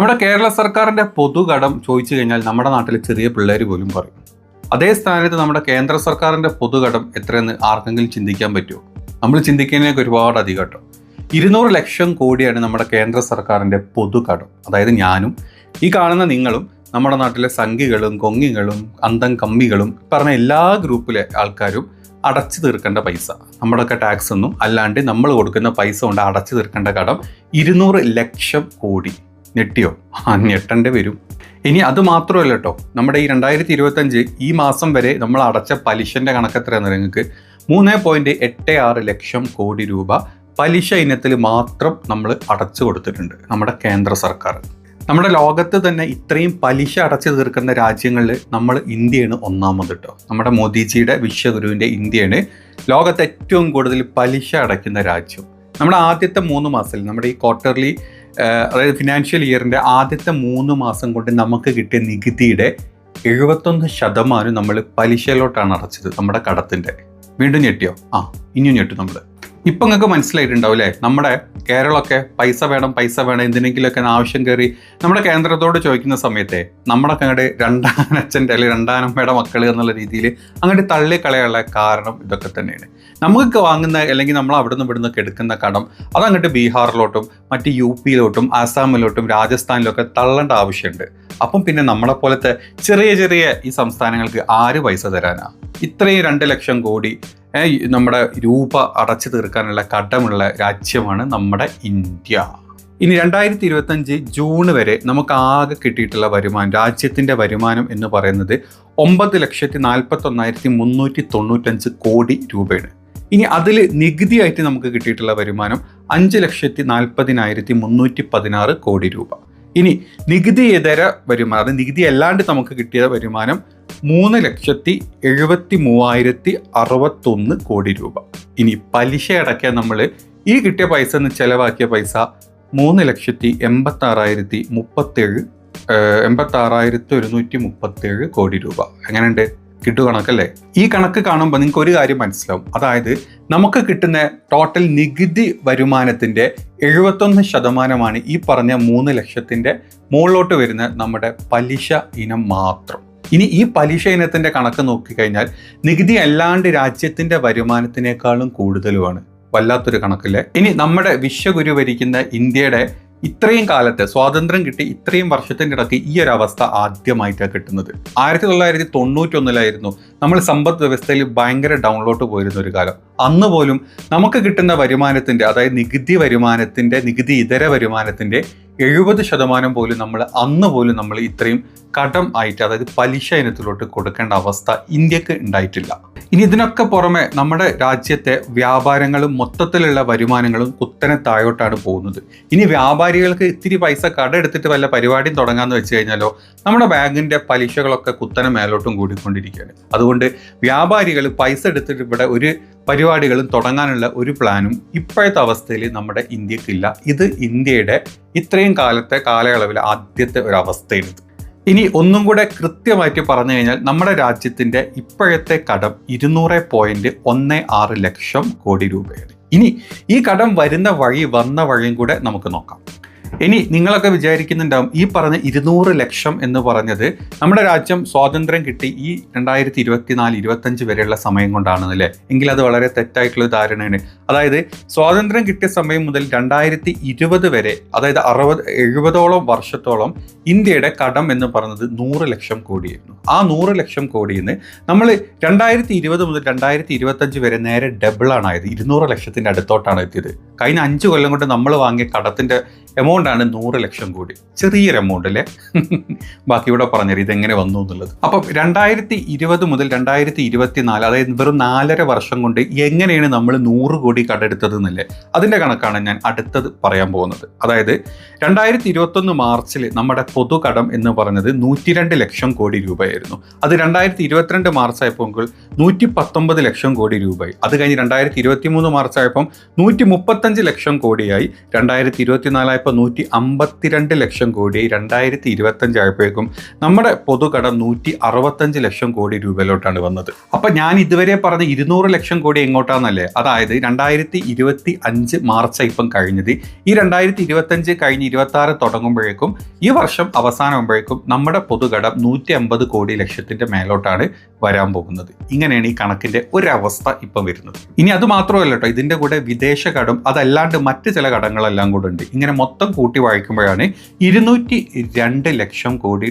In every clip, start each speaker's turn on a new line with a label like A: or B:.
A: നമ്മുടെ കേരള സർക്കാരിന്റെ പൊതുകടം ചോദിച്ചു കഴിഞ്ഞാൽ നമ്മുടെ നാട്ടിലെ ചെറിയ പിള്ളേർ പോലും പറയും. അതേ സ്ഥാനത്ത് നമ്മുടെ കേന്ദ്ര സർക്കാരിന്റെ പൊതുകടം എത്രയെന്ന് ആർക്കെങ്കിലും ചിന്തിക്കാൻ പറ്റുമോ? നമ്മൾ ചിന്തിക്കുന്നതിനൊക്കെ ഒരുപാട് അധികം കേട്ടോ ഇരുന്നൂറ് ലക്ഷം കോടിയാണ് നമ്മുടെ കേന്ദ്ര സർക്കാരിന്റെ പൊതുകടം. അതായത് ഞാനും ഈ കാണുന്ന നിങ്ങളും നമ്മുടെ നാട്ടിലെ സംഘികളും കൊങ്ങികളും അന്തം കമ്മികളും പറഞ്ഞ എല്ലാ ഗ്രൂപ്പിലെ ആൾക്കാരും അടച്ചു തീർക്കേണ്ട പൈസ. നമ്മുടെയൊക്കെ ടാക്സ് ഒന്നും അല്ലാണ്ട് നമ്മൾ കൊടുക്കുന്ന പൈസ കൊണ്ട് അടച്ചു തീർക്കേണ്ട കടം ഇരുന്നൂറ് ലക്ഷം കോടി. ഞെട്ടിയോ? ആ ഞെട്ടേണ്ടി വരും. ഇനി അത് മാത്രമല്ല കേട്ടോ നമ്മുടെ ഈ രണ്ടായിരത്തി ഇരുപത്തഞ്ച് ഈ മാസം വരെ നമ്മൾ അടച്ച പലിശന്റെ കണക്ക് എത്രയാണെന്ന് നിങ്ങൾക്ക്? മൂന്ന് പോയിന്റ് എട്ട് ആറ് ലക്ഷം കോടി രൂപ പലിശ ഇനത്തിൽ മാത്രം നമ്മൾ അടച്ചു കൊടുത്തിട്ടുണ്ട് നമ്മുടെ കേന്ദ്ര സർക്കാർ. നമ്മുടെ ലോകത്ത് തന്നെ ഇത്രയും പലിശ അടച്ചു തീർക്കുന്ന രാജ്യങ്ങളിൽ നമ്മൾ ഇന്ത്യയാണ് ഒന്നാമത് കേട്ടോ നമ്മുടെ മോദിജിയുടെ വിശ്വഗുരുവിന്റെ ഇന്ത്യയാണ് ലോകത്ത് ഏറ്റവും കൂടുതൽ പലിശ അടയ്ക്കുന്ന രാജ്യം. നമ്മുടെ ആദ്യത്തെ മൂന്ന് മാസത്തിൽ നമ്മുടെ ഈ ക്വാർട്ടർലി അതായത് ഫിനാൻഷ്യൽ ഇയറിന്റെ ആദ്യത്തെ മൂന്ന് മാസം കൊണ്ട് നമുക്ക് കിട്ടിയ നികുതിയുടെ എഴുപത്തൊന്ന് ശതമാനം നമ്മൾ പലിശയിലോട്ടാണ് അടച്ചത് നമ്മുടെ കടത്തിന്റെ വീണ്ടും ഞെട്ടിയോ? ആ ഇനിയും ഞെട്ടും നമ്മൾ ഇപ്പം നിങ്ങൾക്ക് മനസ്സിലായിട്ടുണ്ടാവും അല്ലേ? നമ്മുടെ കേരളമൊക്കെ പൈസ വേണം പൈസ വേണം എന്തിനെങ്കിലുമൊക്കെ ആവശ്യം കയറി. നമ്മുടെ കേന്ദ്രത്തോട് ചോദിക്കുന്ന സമയത്തെ നമ്മുടെ അങ്ങോട്ട് രണ്ടാനച്ഛന്റെ അല്ലെങ്കിൽ രണ്ടാനമ്മയുടെ മക്കൾ എന്നുള്ള രീതിയിൽ അങ്ങോട്ട് തള്ളിക്കളയാനുള്ള കാരണം ഇതൊക്കെ തന്നെയാണ്. നമുക്ക് വാങ്ങുന്ന അല്ലെങ്കിൽ നമ്മൾ അവിടെ നിന്ന് ഇവിടുന്ന് എടുക്കുന്ന കടം അതങ്ങോട്ട് ബീഹാറിലോട്ടും മറ്റ് യു പിയിലോട്ടും ആസാമിലോട്ടും രാജസ്ഥാനിലൊക്കെ തള്ളേണ്ട ആവശ്യമുണ്ട്. അപ്പം പിന്നെ നമ്മളെ പോലത്തെ ചെറിയ ചെറിയ ഈ സംസ്ഥാനങ്ങൾക്ക് ആര് പൈസ തരാനാ? ഇത്രയും രണ്ട് ലക്ഷം കോടി നമ്മുടെ രൂപ അടച്ചു തീർക്കാനുള്ള കടമുള്ള രാജ്യമാണ് നമ്മുടെ ഇന്ത്യ. ഇനി രണ്ടായിരത്തി ഇരുപത്തഞ്ച് ജൂൺ വരെ നമുക്ക് ആകെ കിട്ടിയിട്ടുള്ള വരുമാനം രാജ്യത്തിന്റെ വരുമാനം എന്ന് പറയുന്നത് ഒമ്പത് ലക്ഷത്തി നാൽപ്പത്തി ഒന്നായിരത്തി മുന്നൂറ്റി തൊണ്ണൂറ്റഞ്ച് കോടി രൂപയാണ്. ഇനി അതിൽ നികുതിയായിട്ട് നമുക്ക് കിട്ടിയിട്ടുള്ള വരുമാനം അഞ്ച് ലക്ഷത്തി നാൽപ്പതിനായിരത്തി മുന്നൂറ്റി പതിനാറ് കോടി രൂപ. ഇനി നികുതി ഇതര വരുമാനം അത് നികുതി അല്ലാണ്ട് നമുക്ക് കിട്ടിയ വരുമാനം മൂന്ന് ലക്ഷത്തി എഴുപത്തി മൂവായിരത്തി അറുപത്തൊന്ന് കോടി രൂപ. ഇനി പലിശ അടയ്ക്കാൻ നമ്മൾ ഈ കിട്ടിയ പൈസ എന്ന് ചിലവാക്കിയ പൈസ മൂന്ന് ലക്ഷത്തി എൺപത്തി ആറായിരത്തി മുപ്പത്തേഴ് എൺപത്തി ആറായിരത്തി ഒരുന്നൂറ്റി മുപ്പത്തേഴ് കോടി രൂപ. എങ്ങനെയുണ്ട്? കിട്ടു കണക്കല്ലേ ഈ കണക്ക് കാണുമ്പോൾ നിങ്ങൾക്ക് ഒരു കാര്യം മനസ്സിലാവും. അതായത് നമുക്ക് കിട്ടുന്ന ടോട്ടൽ നികുതി വരുമാനത്തിന്റെ എഴുപത്തൊന്ന് ശതമാനമാണ് ഈ പറഞ്ഞ മൂന്ന് ലക്ഷത്തിന്റെ മുകളിലോട്ട് വരുന്ന നമ്മുടെ പലിശ ഇനം മാത്രം. ഇനി ഈ പലിശ ഇനത്തിന്റെ കണക്ക് നോക്കിക്കഴിഞ്ഞാൽ നികുതി അല്ലാണ്ട് രാജ്യത്തിന്റെ വരുമാനത്തിനേക്കാളും കൂടുതലുമാണ്. വല്ലാത്തൊരു കണക്കില്ലേ? ഇനി നമ്മുടെ വിശ്വഗുരു ഭരിക്കുന്ന ഇന്ത്യയുടെ ഇത്രയും കാലത്ത് സ്വാതന്ത്ര്യം കിട്ടി ഇത്രയും വർഷത്തിന്റെ ഇടയ്ക്ക് ഈ ഒരു അവസ്ഥ ആദ്യമായിട്ടാണ് കിട്ടുന്നത്. ആയിരത്തി തൊള്ളായിരത്തി തൊണ്ണൂറ്റൊന്നിലായിരുന്നു നമ്മൾ സമ്പദ് വ്യവസ്ഥയിൽ ഭയങ്കര ഡൗൺലോട്ട് പോയിരുന്ന ഒരു കാലം. അന്ന് പോലും നമുക്ക് കിട്ടുന്ന വരുമാനത്തിന്റെ അതായത് നികുതി വരുമാനത്തിന്റെ നികുതി ഇതര വരുമാനത്തിന്റെ എഴുപത് ശതമാനം പോലും നമ്മൾ അന്ന് പോലും നമ്മൾ ഇത്രയും കടം ആയിട്ട് അതായത് പലിശ ഇനത്തിലോട്ട് കൊടുക്കേണ്ട അവസ്ഥ ഇന്ത്യയ്ക്ക് ഉണ്ടായിട്ടില്ല. ഇനി ഇതിനൊക്കെ പുറമെ നമ്മുടെ രാജ്യത്തെ വ്യാപാരങ്ങളും മൊത്തത്തിലുള്ള വരുമാനങ്ങളും കുത്തനെ താഴോട്ടാണ് പോകുന്നത്. ഇനി വ്യാപാരികൾക്ക് ഇത്തിരി പൈസ കട എടുത്തിട്ട് വല്ല പരിപാടിയും തുടങ്ങാന്ന് വെച്ച് കഴിഞ്ഞാലോ നമ്മുടെ ബാങ്കിന്റെ പലിശകളൊക്കെ കുത്തനെ മേലോട്ടും കൂടിക്കൊണ്ടിരിക്കുകയാണ്. അതുകൊണ്ട് വ്യാപാരികൾ പൈസ എടുത്തിട്ട് ഇവിടെ ഒരു പരിപാടികളും തുടങ്ങാനുള്ള ഒരു പ്ലാനും ഇപ്പോഴത്തെ അവസ്ഥയിൽ നമ്മുടെ ഇന്ത്യക്കില്ല. ഇത് ഇന്ത്യയുടെ ഇത്രയും കാലത്തെ കാലയളവിൽ ആദ്യത്തെ ഒരു അവസ്ഥയാണ് ഇനി ഒന്നും കൂടെ കൃത്യമായിട്ട് പറഞ്ഞു കഴിഞ്ഞാൽ നമ്മുടെ രാജ്യത്തിന്റെ ഇപ്പോഴത്തെ കടം ഇരുന്നൂറ് പോയിന്റ് ഒന്ന് ആറ് ലക്ഷം കോടി രൂപയാണ്. ഇനി ഈ കടം വരുന്ന വഴി വന്ന വഴിയും കൂടെ നമുക്ക് നോക്കാം. ഇനി നിങ്ങളൊക്കെ വിചാരിക്കുന്നുണ്ടാവും ഈ പറഞ്ഞ ഇരുന്നൂറ് ലക്ഷം എന്ന് പറഞ്ഞത് നമ്മുടെ രാജ്യം സ്വാതന്ത്ര്യം കിട്ടി ഈ രണ്ടായിരത്തി ഇരുപത്തിനാല് ഇരുപത്തഞ്ച് വരെയുള്ള സമയം കൊണ്ടാണെന്നല്ലേ എങ്കിൽ അത് വളരെ തെറ്റായിട്ടുള്ള ധാരണയാണ്. അതായത് സ്വാതന്ത്ര്യം കിട്ടിയ സമയം മുതൽ രണ്ടായിരത്തി ഇരുപത് വരെ അതായത് അറുപത് എഴുപതോളം വർഷത്തോളം ഇന്ത്യയുടെ കടം എന്ന് പറഞ്ഞത് നൂറ് ലക്ഷം കോടിയായിരുന്നു. ആ നൂറ് ലക്ഷം കോടിയിൽ നിന്ന് നമ്മൾ രണ്ടായിരത്തി ഇരുപത് മുതൽ രണ്ടായിരത്തി ഇരുപത്തഞ്ച് വരെ നേരെ ഡബിളാണ് ആയത് ഇരുന്നൂറ് ലക്ഷത്തിന്റെ അടുത്തോട്ടാണ് എത്തിയത്. കഴിഞ്ഞ അഞ്ച് കൊല്ലം കൊണ്ട് നമ്മൾ വാങ്ങിയ കടത്തിന്റെ എമൗണ്ട് ആണ് നൂറ് ലക്ഷം കോടി. ചെറിയൊരു എമൗണ്ട് അല്ലേ ബാക്കി ഇവിടെ പറഞ്ഞത് ഇതെങ്ങനെ വന്നു എന്നുള്ളത്. അപ്പം രണ്ടായിരത്തി ഇരുപത് മുതൽ രണ്ടായിരത്തി ഇരുപത്തിനാല് അതായത് വെറും നാലര വർഷം കൊണ്ട് എങ്ങനെയാണ് നമ്മൾ നൂറ് കോടി കടെടുത്തത് എന്നല്ലേ അതിന്റെ കണക്കാണ് ഞാൻ അടുത്തത് പറയാൻ പോകുന്നത്. അതായത് രണ്ടായിരത്തി ഇരുപത്തൊന്ന് മാർച്ചിൽ നമ്മുടെ പൊതുകടം എന്ന് പറഞ്ഞത് നൂറ്റിരണ്ട് ലക്ഷം കോടി രൂപയായിരുന്നു. അത് രണ്ടായിരത്തി ഇരുപത്തിരണ്ട് മാർച്ച് ആയപ്പോൾ നൂറ്റി പത്തൊമ്പത് ലക്ഷം കോടി രൂപയായി. അത് കഴിഞ്ഞ് രണ്ടായിരത്തി ഇരുപത്തി മൂന്ന് മാർച്ച് ആയപ്പം നൂറ്റി മുപ്പത്തഞ്ച് ലക്ഷം കോടിയായി. രണ്ടായിരത്തി ഇരുപത്തിനാലായപ്പോൾ നൂറ്റി അമ്പത്തിരണ്ട് ലക്ഷം കോടി രണ്ടായിരത്തി ഇരുപത്തഞ്ച് ആയപ്പോഴേക്കും നമ്മുടെ പൊതുകടം നൂറ്റി അറുപത്തഞ്ച് ലക്ഷം കോടി രൂപയിലോട്ടാണ് വന്നത്. അപ്പൊ ഞാൻ ഇതുവരെ പറഞ്ഞ ഇരുന്നൂറ് ലക്ഷം കോടി എങ്ങോട്ടാന്നല്ലേ? അതായത് രണ്ടായിരത്തി ഇരുപത്തി അഞ്ച് മാർച്ച് ഇപ്പം കഴിഞ്ഞത്. ഈ രണ്ടായിരത്തി ഇരുപത്തഞ്ച് കഴിഞ്ഞ് ഇരുപത്തി ആറ് തുടങ്ങുമ്പോഴേക്കും ഈ വർഷം അവസാനമാകുമ്പോഴേക്കും നമ്മുടെ പൊതുകടം നൂറ്റി അമ്പത് കോടി ലക്ഷത്തിന്റെ മേലോട്ടാണ് വരാൻ പോകുന്നത്. ഇങ്ങനെയാണ് ഈ കണക്കിന്റെ ഒരവസ്ഥ ഇപ്പം വരുന്നത്. ഇനി അത് മാത്രമല്ല കേട്ടോ ഇതിന്റെ കൂടെ വിദേശ കടം അതല്ലാണ്ട് മറ്റ് ചില കടങ്ങളെല്ലാം കൂടെ ഉണ്ട്. ഇങ്ങനെ മൊത്തം കൂട്ടി വായിക്കുമ്പോഴാണ് ഇരുന്നൂറ്റി രണ്ട് ലക്ഷം കോടി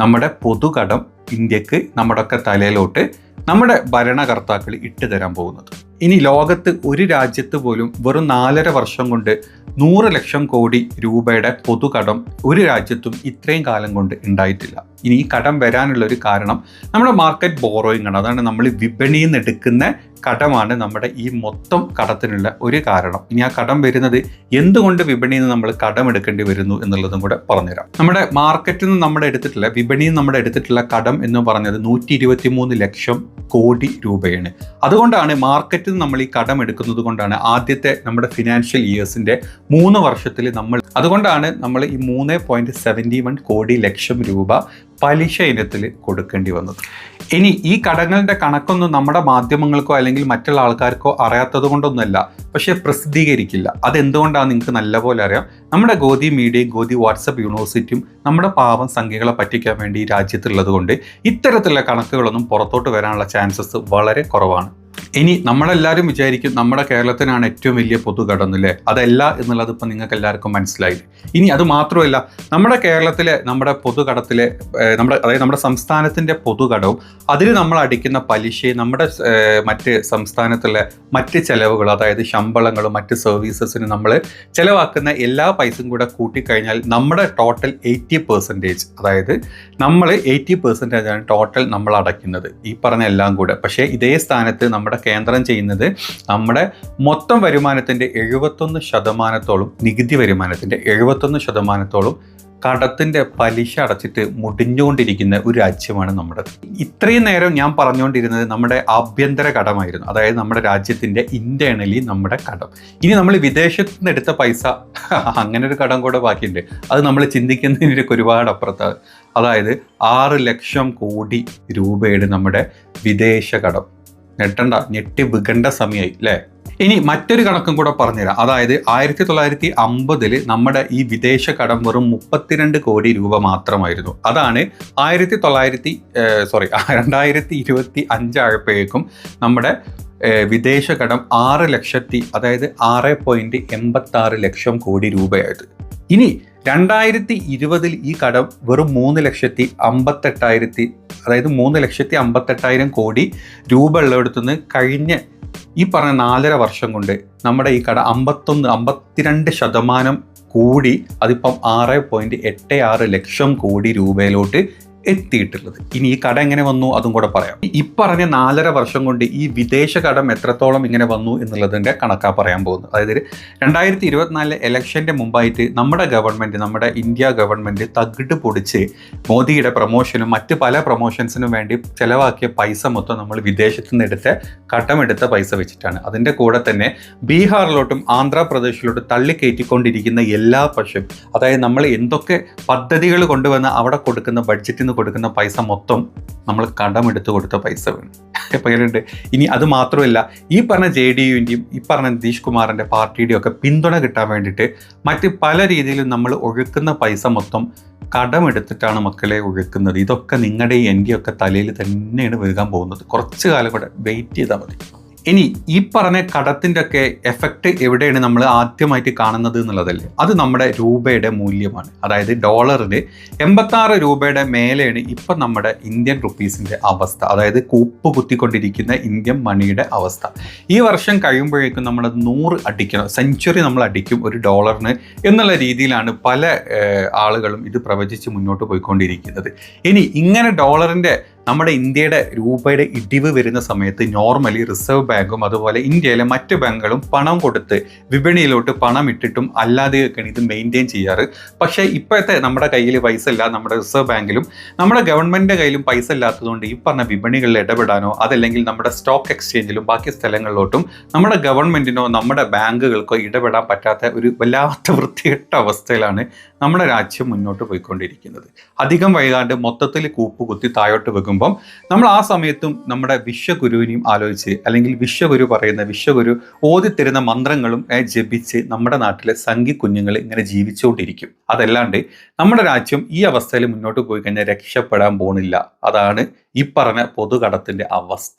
A: നമ്മുടെ പൊതുകടം ഇന്ത്യയ്ക്ക് നമ്മുടെയൊക്കെ തലയിലോട്ട് നമ്മുടെ ഭരണകർത്താക്കൾ ഇട്ട് തരാൻ പോകുന്നത്. ഇനി ലോകത്ത് ഒരു രാജ്യത്ത് പോലും വെറും നാലര വർഷം കൊണ്ട് നൂറ് ലക്ഷം കോടി രൂപയുടെ പൊതുകടം ഒരു രാജ്യത്തും ഇത്രയും കാലം കൊണ്ട് ഉണ്ടായിട്ടില്ല. ഇനി ഈ കടം വരാനുള്ള ഒരു കാരണം നമ്മുടെ മാർക്കറ്റ് ബോറോയിങ് ആണ്. അതാണ് നമ്മൾ വിപണിയിൽ നിന്ന് എടുക്കുന്ന കടമാണ് നമ്മുടെ ഈ മൊത്തം കടത്തിനുള്ള ഒരു കാരണം. ഇനി ആ കടം വരുന്നത് എന്തുകൊണ്ട് വിപണിയിൽ നിന്ന് നമ്മൾ കടം എടുക്കേണ്ടി വരുന്നു എന്നുള്ളതും കൂടെ പറഞ്ഞുതരാം. നമ്മുടെ മാർക്കറ്റിൽ നിന്ന് നമ്മുടെ എടുത്തിട്ടുള്ള വിപണിയിൽ നിന്ന് നമ്മുടെ എടുത്തിട്ടുള്ള കടം എന്ന് പറഞ്ഞത് നൂറ്റി ലക്ഷം കോടി രൂപയാണ്. അതുകൊണ്ടാണ് മാർക്കറ്റിൽ നിന്ന് നമ്മൾ ഈ കടം എടുക്കുന്നത് കൊണ്ടാണ് ആദ്യത്തെ നമ്മുടെ ഫിനാൻഷ്യൽ ഇയേഴ്സിന്റെ മൂന്ന് വർഷത്തിൽ നമ്മൾ അതുകൊണ്ടാണ് നമ്മൾ ഈ മൂന്ന് പോയിന്റ് സെവന്റി വൺ കോടി ലക്ഷം രൂപ പലിശ ഇനത്തിൽ കൊടുക്കേണ്ടി വന്നത്. ഇനി ഈ കടങ്ങളുടെ കണക്കൊന്നും നമ്മുടെ മാധ്യമങ്ങൾക്കോ അല്ലെങ്കിൽ മറ്റുള്ള ആൾക്കാർക്കോ അറിയാത്തത് കൊണ്ടൊന്നുമല്ല. പക്ഷെ പ്രസിദ്ധീകരിക്കില്ല. അതെന്തുകൊണ്ടാണ് നിങ്ങൾക്ക് നല്ലപോലെ അറിയാം. നമ്മുടെ ഗോതി മീഡിയയും ഗോതി വാട്സപ്പ് യൂണിവേഴ്സിറ്റിയും നമ്മുടെ പാവം സംഖ്യകളെ പറ്റിക്കാൻ വേണ്ടി രാജ്യത്തുള്ളത് കൊണ്ട് ഇത്തരത്തിലുള്ള കണക്കുകളൊന്നും പുറത്തോട്ട് വരാനുള്ള ചാൻസസ് വളരെ കുറവാണ്. ഇനി നമ്മളെല്ലാവരും വിചാരിക്കും നമ്മുടെ കേരളത്തിനാണ് ഏറ്റവും വലിയ പൊതുകടം അല്ലേ അതല്ല എന്നുള്ളത് ഇപ്പം നിങ്ങൾക്ക് എല്ലാവർക്കും മനസ്സിലായി. ഇനി അത് മാത്രമല്ല നമ്മുടെ കേരളത്തിലെ നമ്മുടെ പൊതുകടത്തിലെ നമ്മുടെ അതായത് നമ്മുടെ സംസ്ഥാനത്തിന്റെ പൊതുകടവും അതിൽ നമ്മൾ അടിക്കുന്ന പലിശയും നമ്മുടെ മറ്റ് സംസ്ഥാനത്തിലെ മറ്റ് ചിലവുകൾ അതായത് ശമ്പളങ്ങളും മറ്റ് സർവീസസിന് നമ്മൾ ചിലവാക്കുന്ന എല്ലാ പൈസയും കൂടെ കൂട്ടിക്കഴിഞ്ഞാൽ നമ്മുടെ ടോട്ടൽ എയ്റ്റി പെർസെന്റേജ് അതായത് നമ്മൾ എയ്റ്റി പെർസെന്റേജാണ് ടോട്ടൽ നമ്മൾ അടയ്ക്കുന്നത്. ഈ പറഞ്ഞ എല്ലാം കൂടെ. പക്ഷേ ഇതേ സ്ഥാനത്ത് നമ്മുടെ കേന്ദ്രം ചെയ്യുന്നത് നമ്മുടെ മൊത്തം വരുമാനത്തിന്റെ എഴുപത്തൊന്ന് ശതമാനത്തോളം നികുതി വരുമാനത്തിന്റെ എഴുപത്തൊന്ന് ശതമാനത്തോളം കടത്തിന്റെ പലിശ അടച്ചിട്ട് മുടിഞ്ഞുകൊണ്ടിരിക്കുന്ന ഒരു രാജ്യമാണ് നമ്മുടെ. ഇത്രയും നേരം ഞാൻ പറഞ്ഞുകൊണ്ടിരുന്നത് നമ്മുടെ ആഭ്യന്തര കടമായിരുന്നു. അതായത് നമ്മുടെ രാജ്യത്തിന്റെ ഇന്റേണലി നമ്മുടെ കടം. ഇനി നമ്മൾ വിദേശത്ത് നിന്ന് എടുത്ത പൈസ അങ്ങനെ ഒരു കടം കൂടെ ബാക്കിയുണ്ട്. അത് നമ്മൾ ചിന്തിക്കുന്നതിനൊക്കെ ഒരുപാട് അപ്പുറത്താണ് അതായത് ആറ് ലക്ഷം കോടി രൂപയുടെ നമ്മുടെ വിദേശ കടം. ഞെട്ടണ്ട ഞെട്ടി വികണ്ട സമയമായി അല്ലേ ഇനി മറ്റൊരു കണക്കും കൂടെ പറഞ്ഞുതരാം. അതായത് ആയിരത്തി തൊള്ളായിരത്തി അമ്പതിൽ നമ്മുടെ ഈ വിദേശ കടം വെറും മുപ്പത്തിരണ്ട് കോടി രൂപ മാത്രമായിരുന്നു. അതാണ് ആയിരത്തി തൊള്ളായിരത്തി സോറി രണ്ടായിരത്തി ഇരുപത്തി അഞ്ചായപ്പോഴേക്കും നമ്മുടെ വിദേശ കടം ആറ് ലക്ഷത്തി അതായത് ആറ് പോയിന്റ് എൺപത്തി ലക്ഷം കോടി രൂപയായത്. ഇനി രണ്ടായിരത്തി ഇരുപതിൽ ഈ കടം വെറും മൂന്ന് ലക്ഷത്തി അമ്പത്തെട്ടായിരത്തി അതായത് മൂന്ന് ലക്ഷത്തി അമ്പത്തെട്ടായിരം കോടി രൂപ ഉള്ളിടത്തുനിന്ന് കഴിഞ്ഞ ഈ പറഞ്ഞ നാലര വർഷം കൊണ്ട് നമ്മുടെ ഈ കട അമ്പത്തൊന്ന് അമ്പത്തിരണ്ട് ശതമാനം കൂടി അതിപ്പം ആറ് പോയിന്റ് എട്ട് ആറ് ലക്ഷം കോടി രൂപയിലോട്ട് എത്തിയിട്ടുള്ളത്. ഇനി ഈ കട എങ്ങനെ വന്നു അതും കൂടെ പറയാം. ഈ പറഞ്ഞ നാലര വർഷം കൊണ്ട് ഈ വിദേശ കടം എത്രത്തോളം ഇങ്ങനെ വന്നു എന്നുള്ളതിന്റെ കണക്കാ പറയാൻ പോകുന്നത്. അതായത് രണ്ടായിരത്തി ഇരുപത്തിനാലിലെ ഇലക്ഷന്റെ മുമ്പായിട്ട് നമ്മുടെ ഗവൺമെന്റ് നമ്മുടെ ഇന്ത്യ ഗവൺമെന്റ് തകിട് പൊടിച്ച് മോദിയുടെ പ്രൊമോഷനും മറ്റ് പല പ്രൊമോഷൻസിനും വേണ്ടി ചിലവാക്കിയ പൈസ മൊത്തം നമ്മൾ വിദേശത്തു നിന്ന് എടുത്ത കടമെടുത്ത പൈസ വെച്ചിട്ടാണ്. അതിന്റെ കൂടെ തന്നെ ബീഹാറിലോട്ടും ആന്ധ്രാപ്രദേശിലോട്ടും തള്ളിക്കയറ്റിക്കൊണ്ടിരിക്കുന്ന എല്ലാ പക്ഷം അതായത് നമ്മൾ എന്തൊക്കെ പദ്ധതികൾ കൊണ്ടുവന്ന് അവിടെ കൊടുക്കുന്ന ബഡ്ജറ്റിൽ നിന്ന് കൊടുക്കുന്ന പൈസ മൊത്തം നമ്മൾ കടമെടുത്ത് കൊടുത്ത പൈസ വേണം. ഇനി അത് മാത്രമല്ല ഈ പറഞ്ഞ ജെ ഡി യുവിന്റെയും ഈ പറഞ്ഞ നിതീഷ് കുമാറിന്റെ പാർട്ടിയുടെയും ഒക്കെ പിന്തുണ കിട്ടാൻ വേണ്ടിയിട്ട് മറ്റ് പല രീതിയിലും നമ്മൾ ഒഴുക്കുന്ന പൈസ മൊത്തം കടമെടുത്തിട്ടാണ് മക്കളെ ഒഴുക്കുന്നത്. ഇതൊക്കെ നിങ്ങളുടെ എന്റെയും ഒക്കെ തലയിൽ തന്നെയാണ് വീഴാൻ പോകുന്നത്. കുറച്ച് കാലം കൂടെ വെയിറ്റ് ചെയ്താൽ മതി. ഇനി ഈ പറഞ്ഞ കടത്തിന്റെ ഒക്കെ എഫക്റ്റ് എവിടെയാണ് നമ്മൾ ആദ്യമായിട്ട് കാണുന്നത് എന്നുള്ളതല്ലേ? അത് നമ്മുടെ രൂപയുടെ മൂല്യമാണ്. അതായത് ഡോളറിന് എൺപത്താറ് രൂപയുടെ മേലെയാണ് ഇപ്പം നമ്മുടെ ഇന്ത്യൻ റുപ്പീസിന്റെ അവസ്ഥ. അതായത് കൂപ്പ് കുത്തിക്കൊണ്ടിരിക്കുന്ന ഇന്ത്യൻ മണിയുടെ അവസ്ഥ. ഈ വർഷം കഴിയുമ്പോഴേക്കും നമ്മൾ നൂറ് അടിക്കണം. സെഞ്ചുറി നമ്മൾ അടിക്കും ഒരു ഡോളറിന് എന്നുള്ള രീതിയിലാണ് പല ആളുകളും ഇത് പ്രവചിച്ച് മുന്നോട്ട് പോയിക്കൊണ്ടിരിക്കുന്നത്. ഇനി ഇങ്ങനെ ഡോളറിന്റെ നമ്മുടെ ഇന്ത്യയുടെ രൂപയുടെ ഇടിവ് വരുന്ന സമയത്ത് നോർമലി റിസർവ് ബാങ്കും അതുപോലെ ഇന്ത്യയിലെ മറ്റ് ബാങ്കുകളും പണം കൊടുത്ത് വിപണിയിലോട്ട് പണം ഇട്ടിട്ടും അല്ലാതെയൊക്കെയാണ് ഇത് മെയിന്റെയിൻ ചെയ്യാറ്. പക്ഷേ ഇപ്പോഴത്തെ നമ്മുടെ കയ്യിൽ പൈസ ഇല്ല നമ്മുടെ റിസർവ് ബാങ്കിലും നമ്മുടെ ഗവൺമെന്റിന്റെ കയ്യിലും പൈസ ഇല്ലാത്തതുകൊണ്ട് ഈ പറഞ്ഞ വിപണികളിൽ ഇടപെടാനോ അതല്ലെങ്കിൽ നമ്മുടെ സ്റ്റോക്ക് എക്സ്ചേഞ്ചിലും ബാക്കി സ്ഥലങ്ങളിലോട്ടും നമ്മുടെ ഗവൺമെന്റിനോ നമ്മുടെ ബാങ്കുകൾക്കോ ഇടപെടാൻ പറ്റാത്ത ഒരു വല്ലാത്ത വൃത്തികെട്ട അവസ്ഥയിലാണ് നമ്മുടെ രാജ്യം മുന്നോട്ട് പോയിക്കൊണ്ടിരിക്കുന്നത്. അധികം വൈകാണ്ട് മൊത്തത്തിൽ കൂപ്പുകുത്തി താഴോട്ട് വെക്കുമ്പം നമ്മൾ ആ സമയത്തും നമ്മുടെ വിശ്വഗുരുവിനെയും ആലോചിച്ച് അല്ലെങ്കിൽ വിശ്വഗുരു പറയുന്ന വിശ്വഗുരു ഓതിത്തരുന്ന മന്ത്രങ്ങളും ജപിച്ച് നമ്മുടെ നാട്ടിലെ സംഘി കുഞ്ഞുങ്ങൾ ഇങ്ങനെ ജീവിച്ചുകൊണ്ടിരിക്കും. അതല്ലാണ്ട് നമ്മുടെ രാജ്യം ഈ അവസ്ഥയിൽ മുന്നോട്ട് പോയി കഴിഞ്ഞാൽ രക്ഷപ്പെടാൻ പോണില്ല. അതാണ് ഈ പറഞ്ഞ പൊതുകടത്തിന്റെ അവസ്ഥ.